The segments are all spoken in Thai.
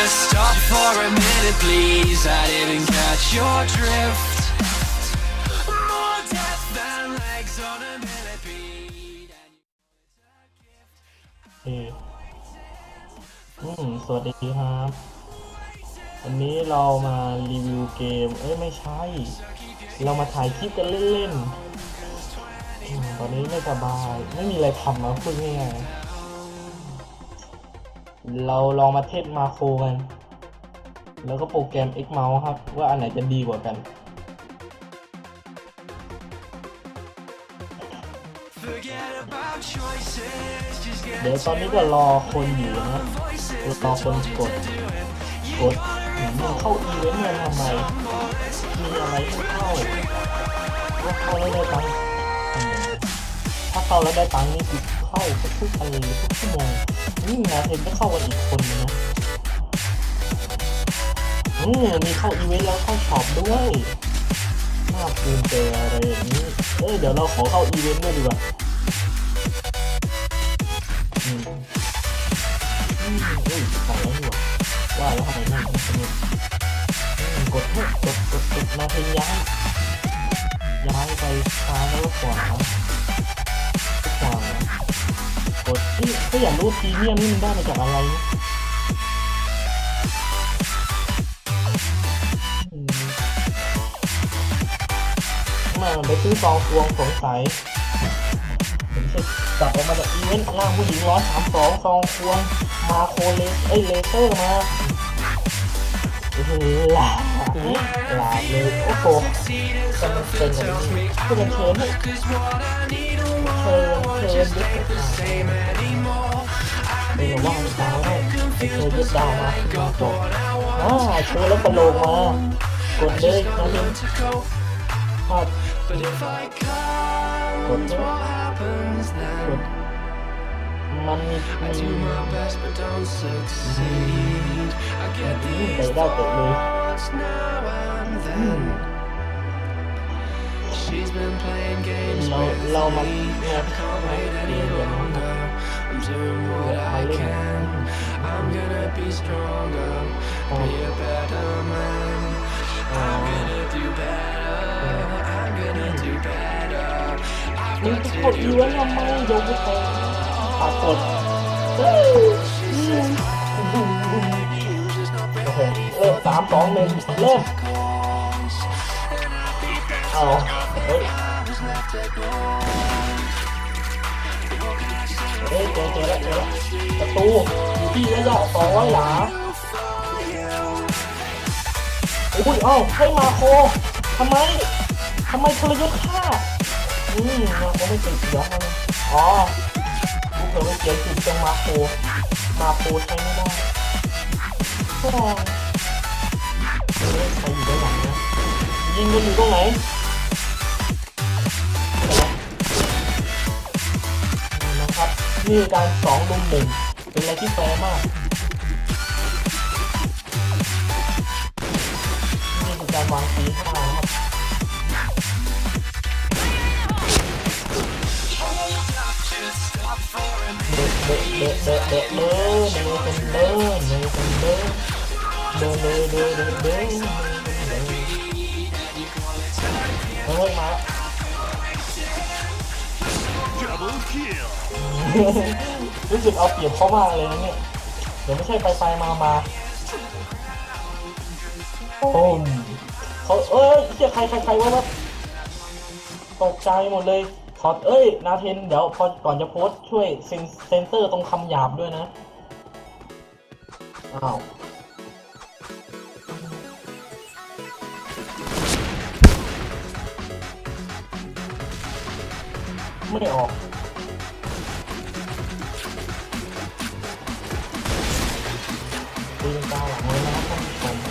Just stop for a minute, please. I didn't catch your drift. More death than legs on a millipede. เอออืมสวัสดีครับ วันนี้เรามารีวิวเกม เอ้ยไม่ใช่ เรามาถ่ายคลิปกันเล่นๆอืมตอนนี้ไม่สบาย ไม่มีอะไรทำนะพูดง่ายๆ เราลองมาเทสมาโครกัน แล้วก็โปรแกรม X Mouse ครับ ว่าอันไหนจะดีกว่ากัน Forget about choices. Just get เดี๋ยวตอนนี้ก็รอคนอยู่นะรอคนกด กดอืมเข้าอีเวนต์มันทำไม มีอะไรให้เข้าว่าเข้าแล้วได้ตังค์อืมถ้าเข้าแล้วได้ตังค์นี่คือ เข้าทุกอะไรทุกชั่วโมงนี่นะเห็นก็เข้ากันอีกคนนึงนะอืมมีเข้าอีเวนต์แล้วเข้าช็อปด้วยน่าภูมิใจอะไรอย่างนี้เอ้ยเดี๋ยวเราขอเข้าอีเวนต์ด้วยดีกว่าอืมอืมเอ้ยขอแล้วดีกว่าว่าแล้วทำไมไม่ไม่สนุกอืมกดกดกดกดมาพลงย้ายย้ายไปซ้ายแล้วก็ขวา ก็อยากรู้พรีเมียมนี่มันได้มาจากอะไรมาไปซื้อซองพวงสงสัยผมจะจับออกมาจากอีเวนต์ล่างผู้หญิงร้อยสามสองซองพวงมาโคเลสเอ้ยเลเซอร์มาหลาหลาเลยโอ้โหกำลังเป็นอะไรนี่คือมันเชิญ ให้เชิญเชิญยึดไม่รู้ว่าดาวได้เชิญยึดดาวมาจบอ่าเชิญแล้วกระโหลกมากดเลยนะพี่ภาพ But if I can't, what happens ก then? ดมันมีมี Do my best, but don't succeed. I get ไป these ได้เตะเลย She's been playing games เรา with เรามา me. เนี่ย Can't wait any เดี๋ยวนะ longer. I'm doing what I can. I'm gonna be stronger, be a better man. I'm gonna do better. I'm gonna do better. I've มึง got จะ to กดอี do เวนต์ทำไมเดี๋ยวกูเตะปากกดเฮ้ยอืมโอเคเริ่มสามสองหนึ่งเริ่ม เอาเฮ้ยเฮ้ยเจอเจอแล้วเจอแล้วประตูอยู่ที่ระยะสองร้อยหลาอุ้ยเอ้าให้มาโคทำไมทำไมทรยศข้าอืมมาโคไม่ติดเดี๋ยวเอาเลยอ๋อกูเผื่อไปเขียจุดตรงมาโคมาโคใช้ไม่ได้ก็ลองเฮ้ยใครอยู่ด้านหลังนะยิงกันอยู่ตรงไหน นี่คือการสองลุมหนึ่งเป็นอะไรที่แฟร์มากนี่คือการวางสีห้านะครับเดะเดะเดะเดะเดะเดะเดะเป็นเดะเดะเป็นเดะเดะเดะเดะเดะเดะเดะเฮ้ยมา รู้สึกเอาเปรียบเขามากเลยนะเนี่ย เดี๋ยวไม่ใช่ไปไปมามาโอ้มเขาเอ้ยเชี่ยใครใครใครวะครับตกใจหมดเลยขอเอ้ย นาเทน เดี๋ยวพอก่อนจะโพสต์ช่วยเซ็นเซนเซอร์ตรงคำหยาบด้วยนะ อ้าวไม่ได้ออก ตีลังกาหลังเลยนะครับท่านผู้ชม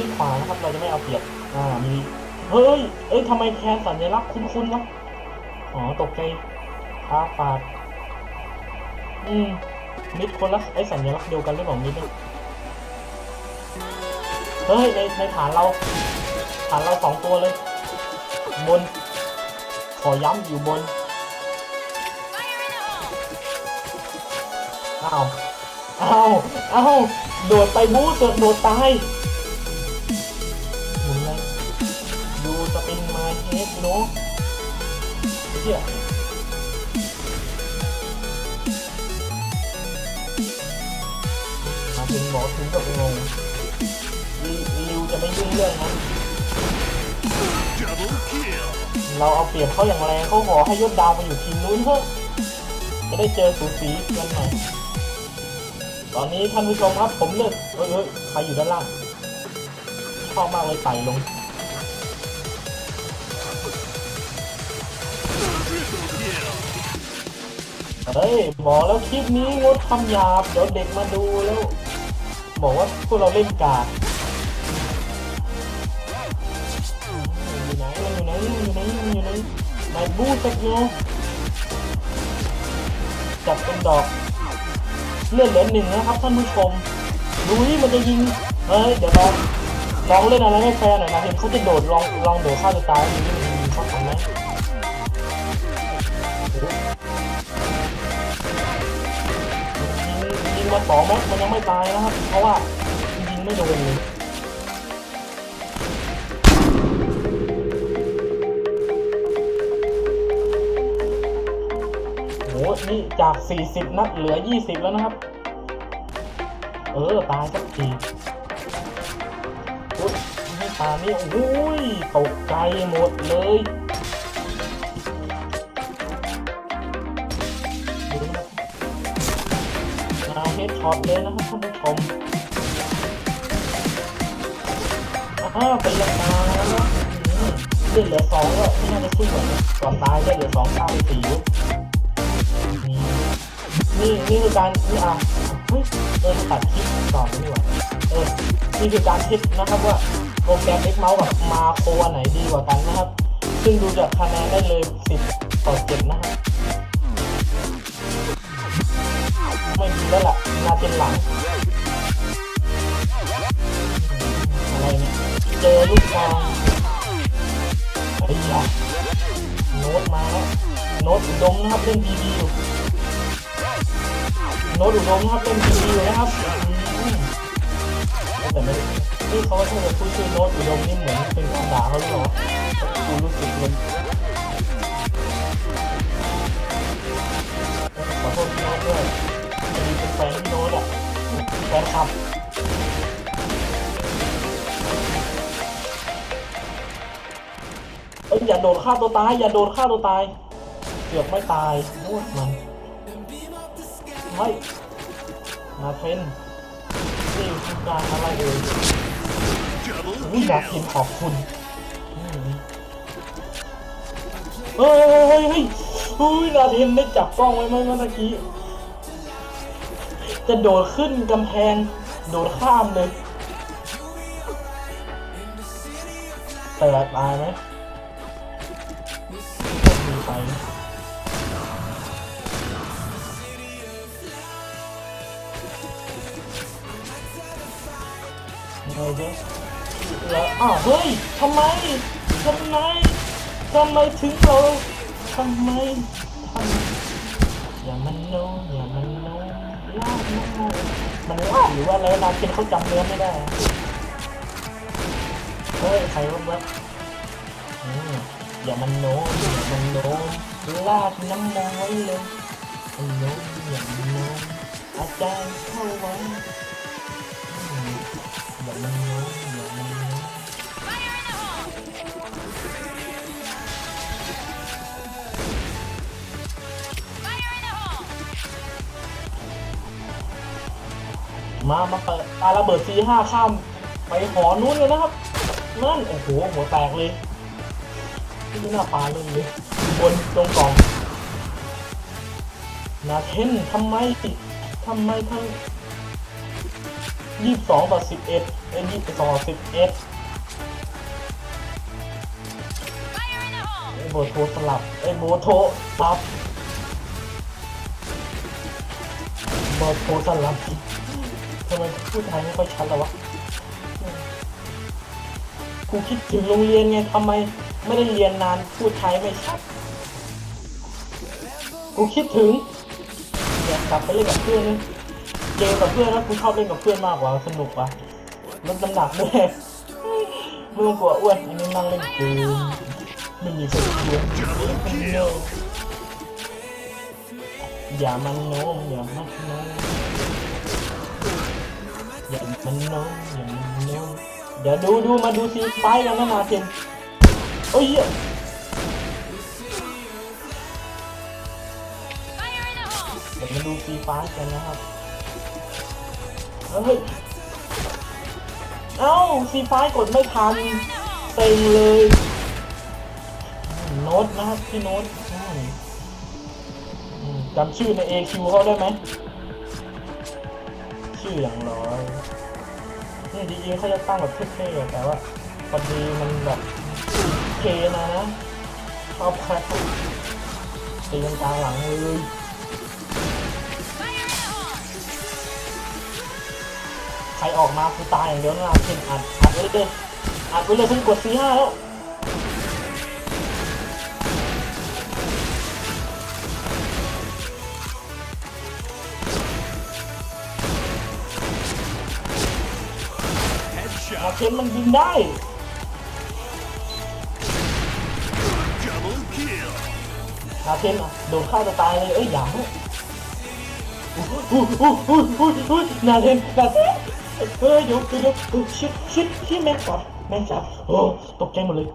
นี่ขวานะครับ เราจะไม่เอาเปรียบ อ่า มี เฮ้ย เอ้ยทำไมแทนสัญลักษณ์คุ้นๆวะ อ๋อ ตกใจท้าฟาด อืม มิดคนละไอสัญลักษณ์เดียวกันหรือเปล่ามิดเนี่ยเฮ้ย ในในฐานเรา ฐานเราสองตัวเลย บน ขอย้ำอยู่บน อ้าว อ้าว อ้าว โดดไปบู๊เสือโดดตาย เฮียมาถึงหมอถึงกับงงลิริวจะไม่ยุ่งเรื่องนั้น Double kill. เราเอาเปรียบเขาอย่างแรงเขาขอให้ยศดาวมาอยู่ทีมนู้นเถอะจะได้เจอสูสีกันหน่อยตอนนี้ท่านผู้ชมครับผมเลือกเอ้ยเอ้ยใครอยู่ด้านล่างชอบมากเลยไต่ลง เฮ้ยบอกแล้วคลิปนี้งดคำหยาบเดี๋ยวเด็กมาดูแล้ว บอกว่าพวกเราเล่นกาอยู่ไหนอยู่ไหนอยู่ไหนอยู่ไหนไหนบูสักโยจับเป็นดอกเลื่อนเหลือหนึ่งนะครับท่านผู้ชมดูนี่มันจะยิงเฮ้ยเดี๋ยวลองลองเล่นอะไรให้แฟนหน่อยนะเห็นเขาจะโดดลองลองโดดฆ่าตัวตายดูนี่มันยิงเขาทำ มาสองม็กมันยังไม่ตายนะครับ เพราะว่ายิงไม่โดนเลยโหนี่จาก 40 นัดเหลือ 20 แล้วนะครับ เออ ตายสักทีอุ๊ยตายนี่โอ้ยตกใจหมดเลย มาเฮดช็อตเลยนะครับท่านผู้ชมอ้าวเป็นยังไงนะอืมเลือดเหลือสองก็ไม่น่าจะสู้ก่อนก่อนตายเลือดเหลือสองข้าสี่ยุบนี่นี่คือการนี่อะเฮ้ยเออตัดคลิปก่อนดีกว่าเออนี่คือการเทสนะครับว่าโปรแกรม X Mouse กับมาโคอันไหนดีกว่ากันนะครับ ซึ่งดูจากคะแนนได้เลย10ต่อ7นะครับ ไม่ดีแล้วล่ะนาเป็นหลัง อะไรเนี่ย เจอลูกกลางไอ้ยาโน้ตมาแล้วโน้ตอุดมนะครับเล่นดีดีอยู่โน้ตอุดมนะครับเล่นดีดีอยู่นะครับแต่ไม่ได้นี่เขาถ้าจะพูดชื่อโน้ตอุดมนี่เหมือนเป็นคำด่าเขาหรือเปล่ากูรู้สึกเลย ด้วยพอดีเป็นแฟนโน้ตอะแฟนคลับเอ้ยอย่าโดดฆ่าตัวตาย อย่าโดดฆ่าตัวตาย เกือบไม่ตายโน้ตมันไม่มาเทรนนี่คือการอะไรเอ่ย Double อุ้ยอยาก kill. พิมขอบคุณเฮ้ยเฮ้ยเฮ้ยเฮ้ยอุ้ยนาเทนได้จับกล้องไว้ไหมเมื่อกี้ จะโดดขึ้นกำแพง โดดข้ามเลยแต่ตายไหมมีไปนะไงเจ๊แล้วอ้าวเฮ้ยทำไมทำไมทำไมถึงเราทำไมทำอย่ามันโนอย่ามัน มันลาหรือว่าอะไรนาเคนเขาจำเนื้อไม่ได้ เฮ้ยใครวะวะอืมอย่ามันโนอย่ามันโนลากน้ำน้อยเลยมันโนอย่ามันโนอาจารย์เข้าไว้อืมอย่ามัน มา มาเปิดปาระเบิด C5 ข้ามไปหอนู้นเลยนะครับนั่นโอ้โหหัวแตกเลยนี่ไม่น่าปาเลยเลยบนตรงกล่องนาเทนทำไมทำไมทั้งยี่สิบสองต่อสิบเอ็ดเอ้ยยี่สิบสองต่อสิบเอ็ดไอ้โบโทสลับไอ้โบโทสลับโบโทสลับ ทำไมพูดไทยไม่ค่อยชัดเลยวะกูคิดถึงโรงเรียนไงทำไมไม่ได้เรียนนานพูดไทยไม่ชัดกูคิดถึงอยากกลับไปเล่นกับเพื่อนเจอกับเพื่อนแล้วกูชอบเล่นกับเพื่อนมากกว่าสนุกว่าลดน้ำหนักด้วยไม่ต้องกลัวอ้วนอันนี้นั่งเล่นเกมไม่มีคนชวนคนเดียอย่ามันโน้มอย่ามันโน้ม อย่ามันน้มอย่ามันน้มเดี๋ยวดูดูมาดูซีไฟกันนะนาเทนโอ้ยเดี๋ยวมาดูฟีฟ้ากันนะครับเฮ้ยเอ้าฟีฟ้ากดไม่ทันเต็งเลยโน้ตนะครับพี่โน้ตจำชื่อใน AQ เขาได้ไหม ชื่ออย่างร้อยนี่จริงๆเขาจะตั้งแบบเท่ๆแต่ว่าพอดีมันแบบเคนะนะชอบแคปตีกันกลางหลังเลยใครออกมากูตายอย่างเดียวนะเช่นอัดอัดไว้เลยอัดไว้เลยเพิ่งกดซีห้าแล้ว เคนมันยิงได้ หาเคนอะโดนฆ่าจะตายเลยเอ้ยอย่าอุ้ยอุ้ยอุ้ยอุ้ยอุ้ยอุ้ยนาเทนนาเทนเฮ้ยเดี๋ยวเดี๋ยวชิดชิดชิดแม่งจับแม่งจับโอ้ตกใจหมดเลย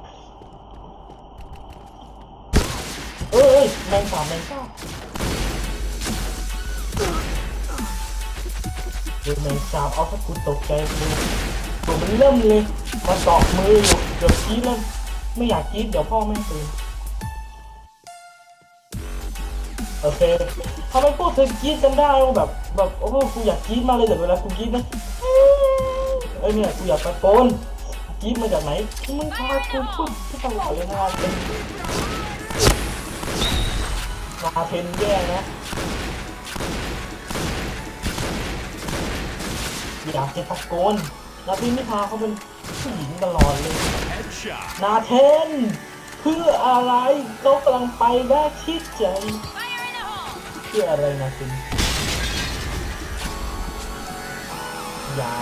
เอ้ยแมงสาบแมงสาบเดี๋ยวแมงสาบเอาสักกูตกใจกู ตัวมันเริ่มเลย มาเกาะมืออยู่เกือบกรีดแล้วไม่อยากกรีดเดี๋ยวพ่อแม่ตื่นโอเคทำไมพวกเธอกรีดกันได้แบบแบบโอ้โหกูอยากกรีดมากเลยแต่เวลากูกรีดนะเอ้ยเนี่ยกูอยากตะโกนกรีดมาจากไหนมึงพากูพูดที่ตลอดเลยนะเป็นมาเพนแย่นะอยากจะตะโกน แล้วพี่นิพาเขาเป็นผู้หญิงตลอดเลย นาเทน เพื่ออะไรเขากำลังไปได้ที่ใจเพื่ออะไรนาเทนอย่า